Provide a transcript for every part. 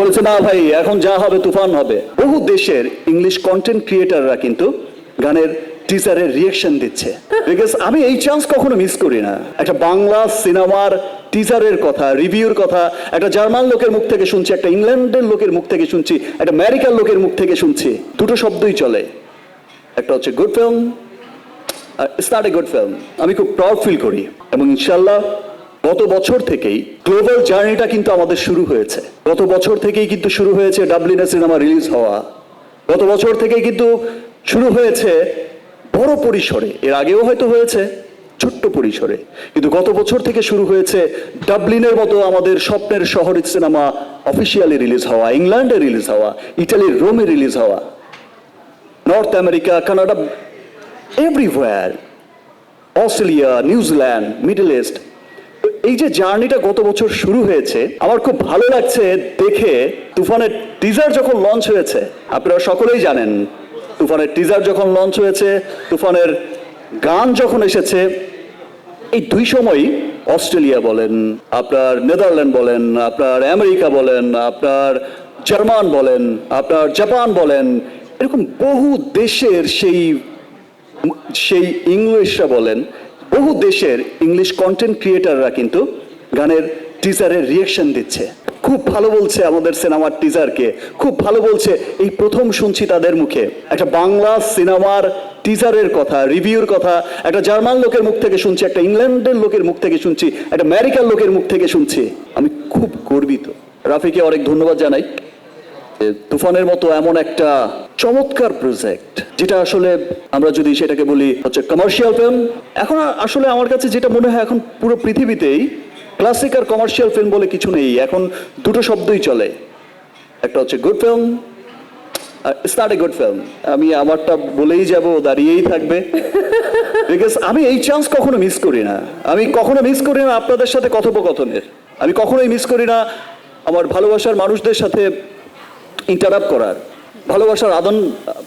বলেছে, না ভাই, এখন যা হবে তুফান হবে। বহু দেশের ইংলিশ কন্টেন্ট ক্রিয়েটাররা কিন্তু গানের টিজারের রিয়েকশন দিচ্ছে। বিকজ আমি এই চান্স কখনো মিস করি না। একটা বাংলা সিনেমার টিজারের কথা রিভিউর কথা, একটা জার্মান লোকের মুখ থেকে শুনছি, একটা ইংল্যান্ডের লোকের মুখ থেকে শুনছি, একটা আমেরিকার লোকের মুখ থেকে শুনছি, দুটো শব্দই চলে। একটা হচ্ছে good film it's not a good film আমি খুব প্রাউড ফিল করি। এবং ইনশাল্লাহ গত বছর থেকেই গ্লোবাল জার্নিটা কিন্তু আমাদের শুরু হয়েছে। গত বছর থেকেই কিন্তু শুরু হয়েছে ডাবলিনে সিনেমা রিলিজ হওয়া। গত বছর থেকেই কিন্তু শুরু হয়েছে বড় পরিসরে। এর আগেও হয়তো হয়েছে, ছোট্ট পরিসরে। কিন্তু গত বছর থেকে শুরু হয়েছে ডাবলিনের মতো আমাদের স্বপ্নের শহরের সিনেমা অফিসিয়ালি রিলিজ হওয়া, ইংল্যান্ডে রিলিজ হওয়া, ইটালির রোমে রিলিজ হওয়া, north America, Canada, everywhere, Australia, New Zealand, middle east এই যে জার্নিটা গত বছর শুরু হয়েছে, আমার খুব ভালো লাগছে দেখে তুফানের টিজার যখন লঞ্চ হয়েছে, আপনারা সকলেই জানেন, তুফানের টিজার যখন লঞ্চ হয়েছে, তুফানের গান যখন এসেছে, এই দুই সময়ই অস্ট্রেলিয়া বলেন, আপনার নেদারল্যান্ড বলেন, আপনার আমেরিকা বলেন, আপনার জার্মান বলেন, আপনার জাপান বলেন, এরকম বহু দেশের সেই সেই ইংলিশরা বলেন বহু দেশের ইংলিশ কন্টেন্ট ক্রিয়েটাররা কিন্তু গানের টিজারের রিয়েকশন দিচ্ছে। খুব ভালো বলছে আমাদের সিনেমার টিজারকে খুব ভালো বলছে, এই প্রথম শুনছি তাদের মুখে। একটা বাংলা সিনেমার টিজারের কথা রিভিউর কথা, একটা জার্মান লোকের মুখ থেকে শুনছি, একটা ইংল্যান্ডের লোকের মুখ থেকে শুনছি, একটা আমেরিকার লোকের মুখ থেকে শুনছি। আমি খুব গর্বিত। রাফিকে অনেক ধন্যবাদ জানাই। তুফানের মতো এমন একটা চমৎকার প্রজেক্ট যেটা আসলে আমরা যদি সেটাকে বলি হচ্ছে কমার্শিয়াল ফিল্ম এখন আসলে আমার কাছে যেটা মনে হয় এখন পুরো পৃথিবীতেই ক্লাসিক আর কমার্শিয়াল ফিল্ম বলে কিছু নেই। এখন দুটো শব্দই চলে। একটা হচ্ছে good film it's not a good film আমি আমারটা বলেই যাব দাঁড়িয়েই থাকবে। বিকজ আমি এই চান্স কখনো মিস করি না। আমি কখনো মিস করি না আপনাদের সাথে কথোপকথনের। আমি কখনোই মিস করি না আমার ভালোবাসার মানুষদের সাথে ইন্টারাপ্ট করার ভালোবাসার আদান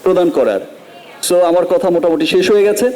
প্রদান করার। সো আমার কথা মোটামুটি শেষ হয়ে গেছে।